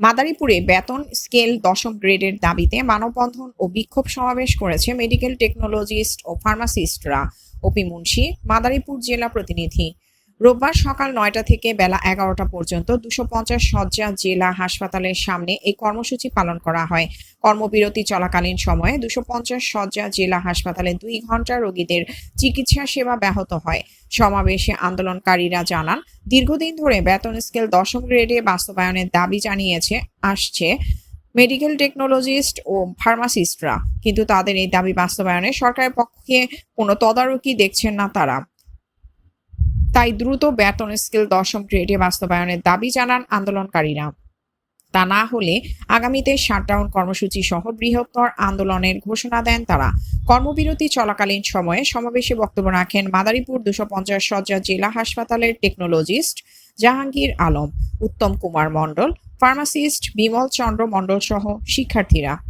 মাদারীপুরে বেতন স্কেল দশম গ্রেডের দাবিতে মানববন্ধন ও বিক্ষোভ সমাবেশ করেছে মেডিকেল টেকনোলজিস্ট ও ফার্মাসিস্টরা। ওপি মুন্সি, মাদারীপুর জেলা প্রতিনিধি। রোববার সকাল নয়টা থেকে বেলা এগারোটা পর্যন্ত দুশো পঞ্চাশ শয্যা জেলা হাসপাতালের সামনে এই কর্মসূচি পালন করা হয়। কর্মবিরতি চলাকালীন সময়ে দুশো পঞ্চাশ শয্যা জেলা হাসপাতালে দুই ঘণ্টা রোগীদের চিকিৎসা সেবা ব্যাহত হয়। সমাবেশে আন্দোলনকারীরা জানান দীর্ঘদিন ধরে বেতন স্কেল দশম গ্রেডে বাস্তবায়নের দাবি জানিয়েছে, আসছে মেডিকেল টেকনোলজিস্ট ও ফার্মাসিস্টরা কিন্তু তাদের এই দাবি বাস্তবায়নে সরকারের পক্ষে কোনো তদারকি দেখছেন না তারা। তাই দ্রুত বেতন স্কেল দশম গ্রেডে বাস্তবায়নের দাবি জানান আন্দোলনকারীরা। তা না হলে আগামীতে শাটডাউন কর্মসূচি সহ বৃহত্তর আন্দোলনের ঘোষণা দেন তারা। কর্মবিরতি চলাকালীন সময়ে সমাবেশে বক্তব্য রাখেন মাদারীপুর দুশো পঞ্চাশ শয্যা জেলা হাসপাতালের টেকনোলজিস্ট জাহাঙ্গীর আলম, উত্তম কুমার মণ্ডল, ফার্মাসিস্ট বিমল চন্দ্র মণ্ডল সহ শিক্ষার্থীরা।